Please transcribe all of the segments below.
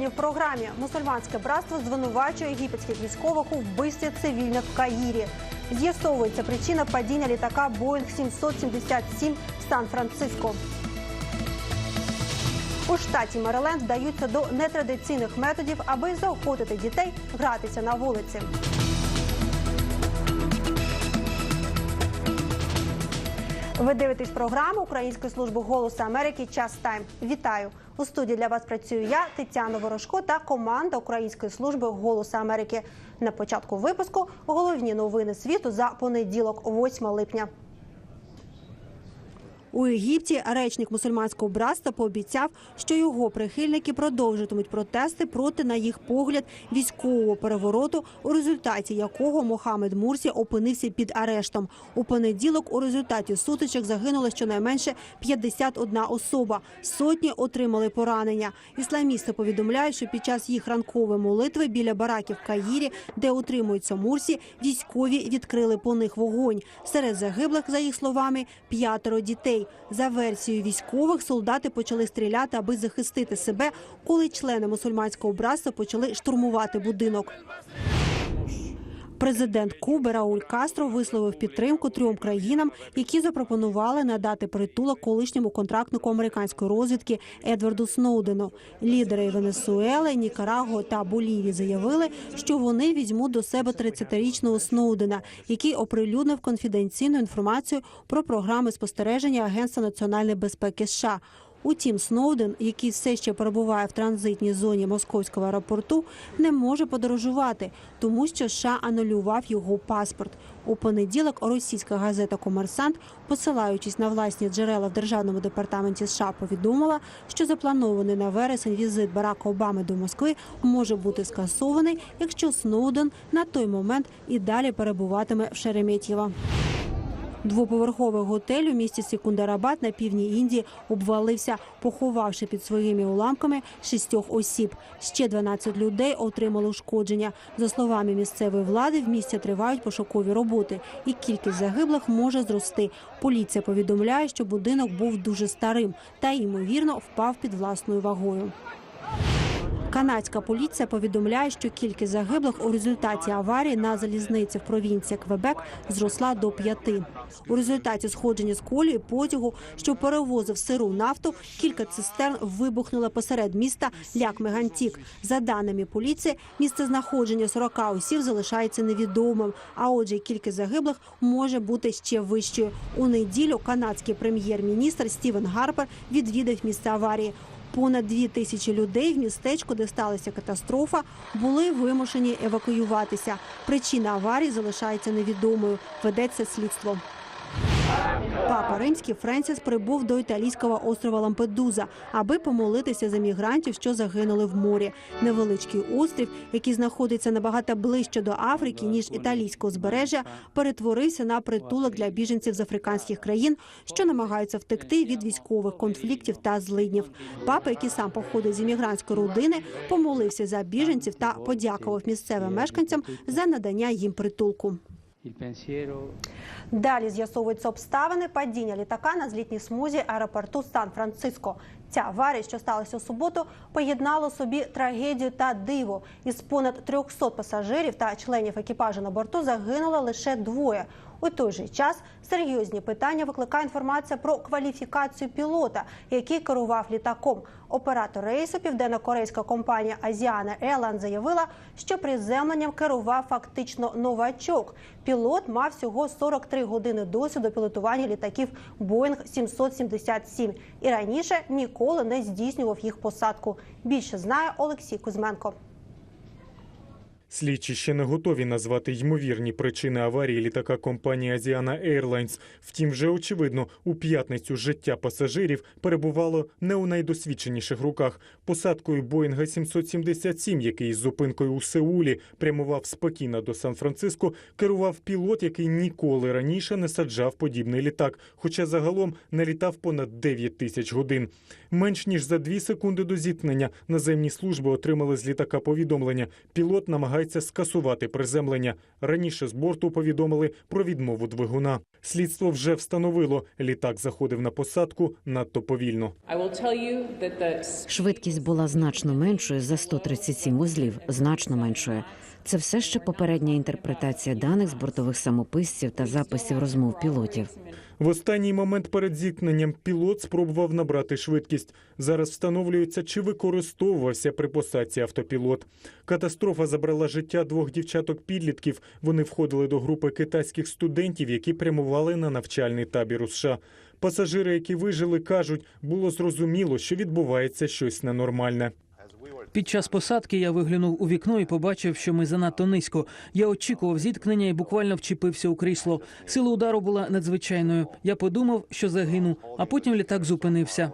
Сьогодні в програмі мусульманське братство звинувачує єгипетських військових у вбивстві цивільних в Каїрі. З'ясовується причина падіння літака Боїнг 777 в Сан-Франциско. У штаті Мериленд вдаються до нетрадиційних методів, аби заохотити дітей гратися на вулиці. Ви дивитесь програму Української служби голосу Америки Час Тайм. Вітаю у студії для вас. Працюю я, Тетяна Ворожко та команда Української служби голосу Америки. На початку випуску головні новини світу за понеділок, 8 липня. У Єгипті речник мусульманського братства пообіцяв, що його прихильники продовжитимуть протести проти, на їх погляд, військового перевороту, у результаті якого Мохамед Мурсі опинився під арештом. У понеділок у результаті сутичок загинуло щонайменше 51 особа. Сотні отримали поранення. Ісламісти повідомляють, що під час їх ранкової молитви біля бараків Каїрі, де утримуються Мурсі, військові відкрили по них вогонь. Серед загиблих, за їх словами, п'ятеро дітей. За версією військових, солдати почали стріляти, аби захистити себе, коли члени мусульманського братства почали штурмувати будинок. Президент Куби Рауль Кастро висловив підтримку трьом країнам, які запропонували надати притулок колишньому контрактнику американської розвідки Едварду Сноудену. Лідери Венесуели, Нікараго та Болівії заявили, що вони візьмуть до себе 30-річного Сноудена, який оприлюднив конфіденційну інформацію про програми спостереження Агентства національної безпеки США. Утім, Сноуден, який все ще перебуває в транзитній зоні московського аеропорту, не може подорожувати, тому що США анулював його паспорт. У понеділок російська газета Комерсант, посилаючись на власні джерела в державному департаменті США, повідомила, що запланований на вересень візит Барака Обами до Москви може бути скасований, якщо Сноуден на той момент і далі перебуватиме в Шереметьєво. Двоповерховий готель у місті Секундарабад на півдні Індії обвалився, поховавши під своїми уламками шістьох осіб. Ще 12 людей отримали ушкодження. За словами місцевої влади, в місті тривають пошукові роботи, і кількість загиблих може зрости. Поліція повідомляє, що будинок був дуже старим та ймовірно впав під власною вагою. Канадська поліція повідомляє, що кількість загиблих у результаті аварії на залізниці в провінції Квебек зросла до п'яти. У результаті сходження з колії потягу, що перевозив сиру нафту, кілька цистерн вибухнули посеред міста Ляк-Мегантік. За даними поліції, місце знаходження 40 осіб залишається невідомим. А отже, кількість загиблих може бути ще вищою. У неділю канадський прем'єр-міністр Стівен Гарпер відвідав місце аварії. Понад дві тисячі людей в містечку, де сталася катастрофа, були вимушені евакуюватися. Причина аварії залишається невідомою. Ведеться слідство. Папа Римський Френсіс прибув до італійського острова Лампедуза, аби помолитися за мігрантів, що загинули в морі. Невеличкий острів, який знаходиться набагато ближче до Африки ніж італійського узбережжя, перетворився на притулок для біженців з африканських країн, що намагаються втекти від військових конфліктів та злиднів. Папа, який сам походить з іммігрантської родини, помолився за біженців та подякував місцевим мешканцям за надання їм притулку. Далі з'ясовуються обставини падіння літака на злітній смузі аеропорту Сан-Франциско. Ця аварія, що сталася у суботу, поєднала собі трагедію та диво. Із понад 300 пасажирів та членів екіпажу на борту загинуло лише двоє. У той же час серйозні питання викликає інформація про кваліфікацію пілота, який керував літаком. Оператор рейсу південно-корейська компанія Asiana Airlines заявила, що приземленням керував фактично новачок. Пілот мав всього 43 години досвіду пілотування літаків Boeing 777 і раніше ніколи не здійснював їх посадку. Більше знає Олексій Кузьменко. Слідчі ще не готові назвати ймовірні причини аварії літака компанії Asiana Airlines. Втім, вже очевидно, у п'ятницю життя пасажирів перебувало не у найдосвідченіших руках. Посадкою Боїнга 777, який з зупинкою у Сеулі прямував спокійно до Сан-Франциско, керував пілот, який ніколи раніше не саджав подібний літак, хоча загалом не літав понад 9 тисяч годин. Менш ніж за дві секунди до зіткнення наземні служби отримали з літака повідомлення. Пілот намагається намагаються скасувати приземлення. Раніше з борту повідомили про відмову двигуна. Слідство вже встановило, літак заходив на посадку надто повільно. Швидкість була значно меншою за 137 вузлів, значно меншою. Це все ще попередня інтерпретація даних з бортових самописців та записів розмов пілотів. В останній момент перед зіткненням пілот спробував набрати швидкість. Зараз встановлюється, чи використовувався при посадці автопілот. Катастрофа забрала життя двох дівчаток-підлітків. Вони входили до групи китайських студентів, які прямували на навчальний табір у США. Пасажири, які вижили, кажуть, було зрозуміло, що відбувається щось ненормальне. Під час посадки я виглянув у вікно і побачив, що ми занадто низько. Я очікував зіткнення і буквально вчепився у крісло. Сила удару була надзвичайною. Я подумав, що загину, а потім літак зупинився.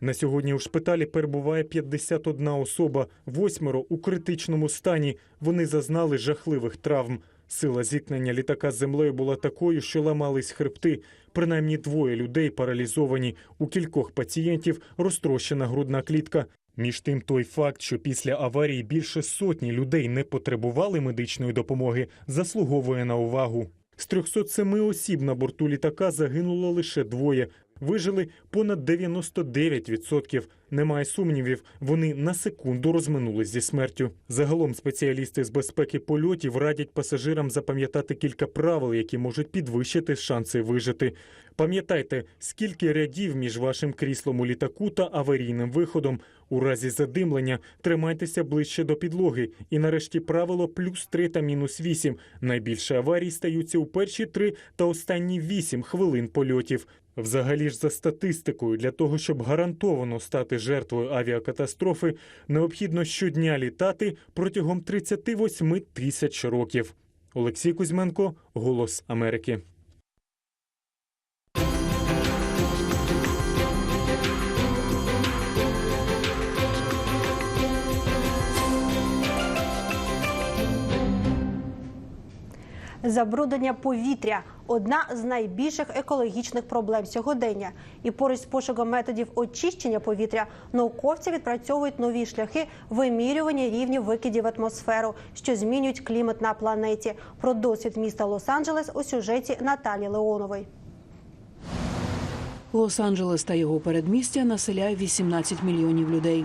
На сьогодні у шпиталі перебуває 51 особа, восьмеро у критичному стані. Вони зазнали жахливих травм. Сила зіткнення літака з землею була такою, що ламались хребти. Принаймні двоє людей паралізовані. У кількох пацієнтів розтрощена грудна клітка. Між тим, той факт, що після аварії більше сотні людей не потребували медичної допомоги, заслуговує на увагу. З 307 осіб на борту літака загинуло лише двоє. Вижили понад 99%. Немає сумнівів, вони на секунду розминулись зі смертю. Загалом спеціалісти з безпеки польотів радять пасажирам запам'ятати кілька правил, які можуть підвищити шанси вижити. Пам'ятайте, скільки рядів між вашим кріслом у літаку та аварійним виходом. У разі задимлення тримайтеся ближче до підлоги. І нарешті правило плюс 3 та мінус 8. Найбільше аварій стаються у перші 3 та останні 8 хвилин польотів. Взагалі ж за статистикою, для того, щоб гарантовано стати жертвою авіакатастрофи, необхідно щодня літати протягом 38 тисяч років. Олексій Кузьменко, Голос Америки. Забруднення повітря одна з найбільших екологічних проблем сьогодення. І поруч з пошуком методів очищення повітря науковці відпрацьовують нові шляхи вимірювання рівнів викидів в атмосферу, що змінюють клімат на планеті. Про досвід міста Лос-Анджелес у сюжеті Наталі Леонової. Лос-Анджелес та його передмістя населяє 18 мільйонів людей.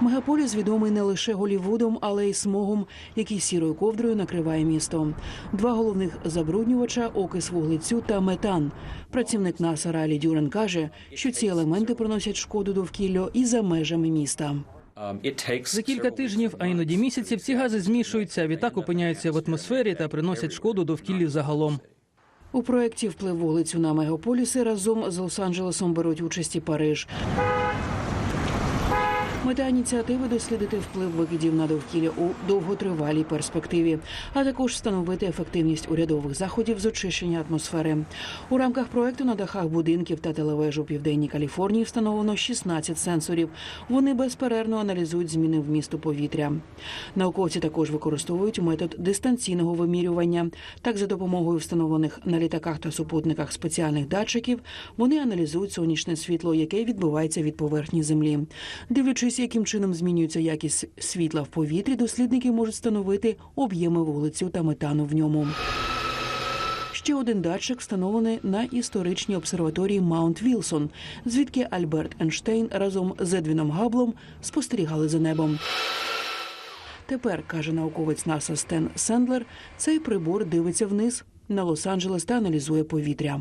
Мегаполіс відомий не лише Голівудом, але й смогом, який сірою ковдрою накриває місто. Два головних забруднювача окис вуглецю та метан. Працівник НАСА Ралі Дюрен каже, що ці елементи приносять шкоду довкіллю і за межами міста. За кілька тижнів, а іноді місяців, ці гази змішуються, відтак опиняються в атмосфері та приносять шкоду довкіллю загалом. У проєкті вплив вулицю на мегаполіси разом з Лос-Анджелесом беруть участь і Париж. Мета ініціативи дослідити вплив викидів на довкілля у довготривалій перспективі, а також встановити ефективність урядових заходів з очищення атмосфери. У рамках проекту на дахах будинків та телевеж у південній Каліфорнії встановлено 16 сенсорів. Вони безперервно аналізують зміни в місту повітря. Науковці також використовують метод дистанційного вимірювання. Так, за допомогою встановлених на літаках та супутниках спеціальних датчиків вони аналізують сонячне світло, яке відбивається від поверхні землі. Дивлячись, яким чином змінюється якість світла в повітрі, дослідники можуть встановити об'єми вуглецю та метану в ньому. Ще один датчик встановлений на історичній обсерваторії Маунт Вілсон, звідки Альберт Ейнштейн разом з Едвіном Габлом спостерігали за небом. Тепер, каже науковець НАСА Стен Сендлер, цей прибор дивиться вниз на Лос-Анджелес та аналізує повітря.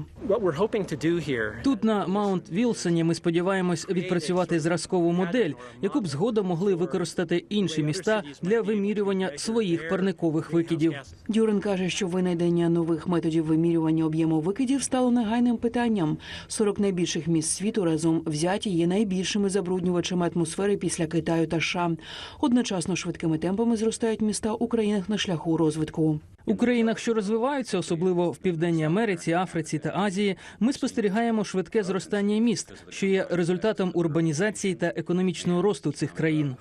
Тут на Маунт Вілсоні ми сподіваємось відпрацювати зразкову модель, яку б згодом могли використати інші міста для вимірювання своїх парникових викидів. Дюрен каже, що винайдення нових методів вимірювання об'єму викидів стало негайним питанням. 40 найбільших міст світу разом взяті є найбільшими забруднювачами атмосфери після Китаю та США. Одночасно швидкими темпами зростають міста у країнах на шляху розвитку. У країнах, що розвиваються, особливо в Південній Америці, Африці та Азії, ми спостерігаємо швидке зростання міст, що є результатом урбанізації та економічного росту цих країн.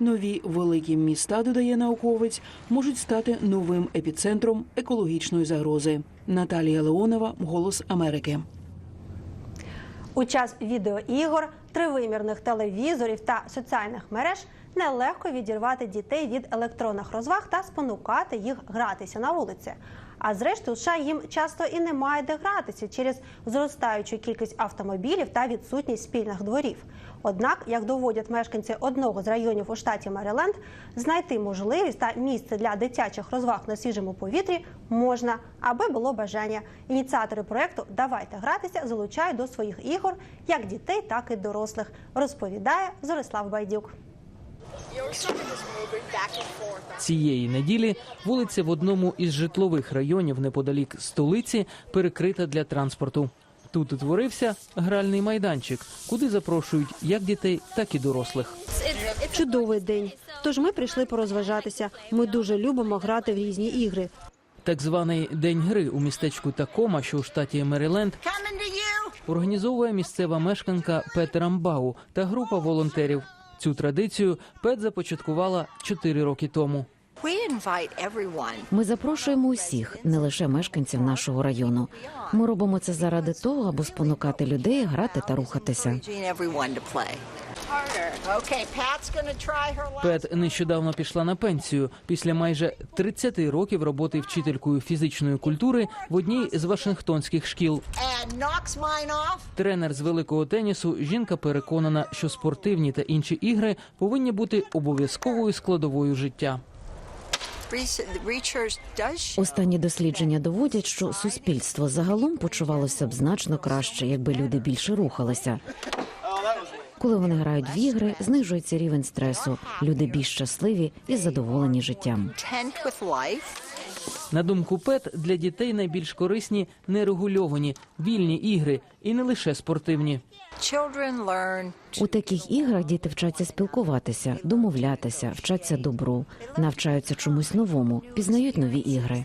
Нові великі міста, додає науковець, можуть стати новим епіцентром екологічної загрози. Наталія Леонова, Голос Америки. У час відеоігор тривимірних телевізорів та соціальних мереж нелегко відірвати дітей від електронних розваг та спонукати їх гратися на вулиці. А зрештою, США їм часто і немає де гратися через зростаючу кількість автомобілів та відсутність спільних дворів. Однак, як доводять мешканці одного з районів у штаті Мериленд, знайти можливість та місце для дитячих розваг на свіжому повітрі можна, аби було бажання. Ініціатори проекту Давайте гратися залучають до своїх ігор як дітей, так і дорослих. Розповідає Зорислав Байдюк. Цієї неділі вулиця в одному із житлових районів неподалік столиці перекрита для транспорту. Тут утворився гральний майданчик, куди запрошують як дітей, так і дорослих. Чудовий день. Тож ми прийшли порозважатися. Ми дуже любимо грати в різні ігри. Так званий день гри у містечку Такома, що у штаті Мериленд, організовує місцева мешканка Пет Рамбау та група волонтерів. Цю традицію Пет започаткувала 4 роки тому. We invite. Ми запрошуємо усіх, не лише мешканців нашого району. Ми робимо це заради того, аби спонукати людей грати та рухатися. Пет нещодавно пішла на пенсію після майже 30 років роботи вчителькою фізичної культури в одній з вашингтонських шкіл. Тренер з великого тенісу жінка переконана, що спортивні та інші ігри повинні бути обов'язковою складовою життя. Останні дослідження доводять, що суспільство загалом почувалося б значно краще, якби люди більше рухалися. Коли вони грають в ігри, знижується рівень стресу. Люди більш щасливі і задоволені життям. На думку Пет, для дітей найбільш корисні нерегульовані, вільні ігри і не лише спортивні. У таких іграх діти вчаться спілкуватися, домовлятися, вчаться добру, навчаються чомусь новому, пізнають нові ігри.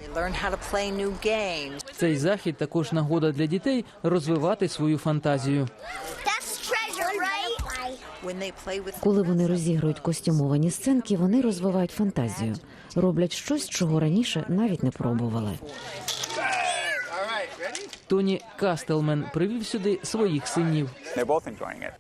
Цей захід також нагода для дітей розвивати свою фантазію. Коли вони розігрують костюмовані сценки, вони розвивають фантазію, роблять щось, чого раніше навіть не пробували. Тоні Кастелмен привів сюди своїх синів.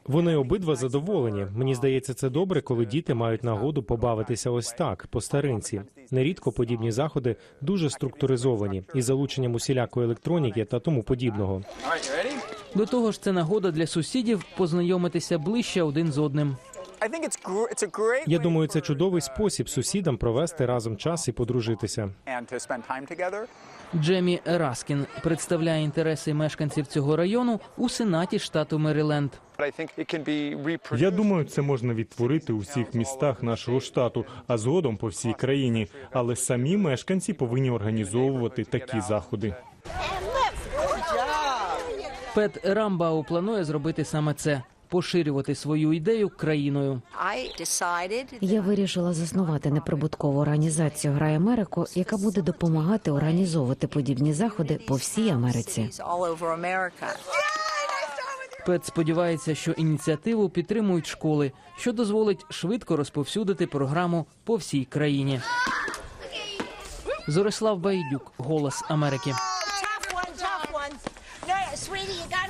Вони обидва задоволені. Мені здається, це добре, коли діти мають нагоду побавитися ось так, по старинці. Нерідко подібні заходи дуже структуризовані із залученням усілякої електроніки та тому подібного. До того ж, це нагода для сусідів познайомитися ближче один з одним. Я думаю, це чудовий спосіб сусідам провести разом час і подружитися. Джемі Раскін представляє інтереси мешканців цього району у сенаті штату Мериленд. But I think it can be reproduced. Я думаю, це можна відтворити у всіх містах нашого штату, а згодом по всій країні. Але самі мешканці повинні організовувати такі заходи. Пет Рамбау планує зробити саме це поширювати свою ідею країною. Я вирішила заснувати неприбуткову організацію Грай Америку, яка буде допомагати організовувати подібні заходи по всій Америці. Пет сподівається, що ініціативу підтримують школи, що дозволить швидко розповсюдити програму по всій країні. Зорислав Байдюк, Голос Америки.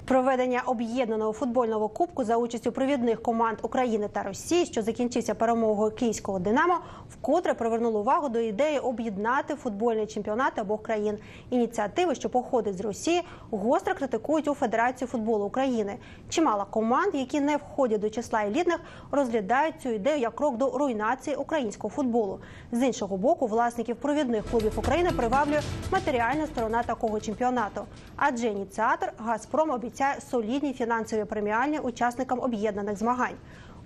Проведення об'єднаного футбольного кубку за участю провідних команд України та Росії, що закінчився перемогою київського Динамо, вкотре привернуло увагу до ідеї об'єднати футбольні чемпіонати обох країн. Ініціативи, що походить з Росії, гостро критикують у Федерацію футболу України. Чимало команд, які не входять до числа елітних, розглядають цю ідею як крок до руйнації українського футболу. З іншого боку, власників провідних клубів України приваблює матеріальна сторона такого чемпіонату. Адже ініціатор Газпром обіцяє солідні фінансові преміальні учасникам об'єднаних змагань.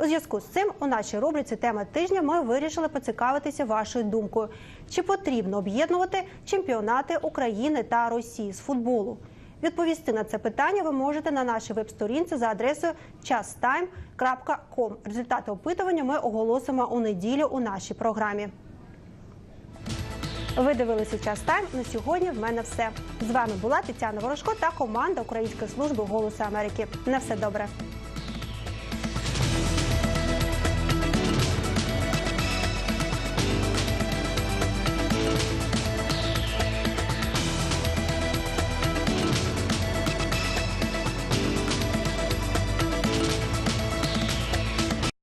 У зв'язку з цим у нашій рубриці тема тижня ми вирішили поцікавитися вашою думкою, чи потрібно об'єднувати чемпіонати України та Росії з футболу. Відповісти на це питання ви можете на нашій веб-сторінці за адресою chastime.com. Результати опитування ми оголосимо у неділю у нашій програмі. Ви дивилися час тайм. На сьогодні в мене все. З вами була Тетяна Ворожко та команда Української служби голосу Америки. На все добре.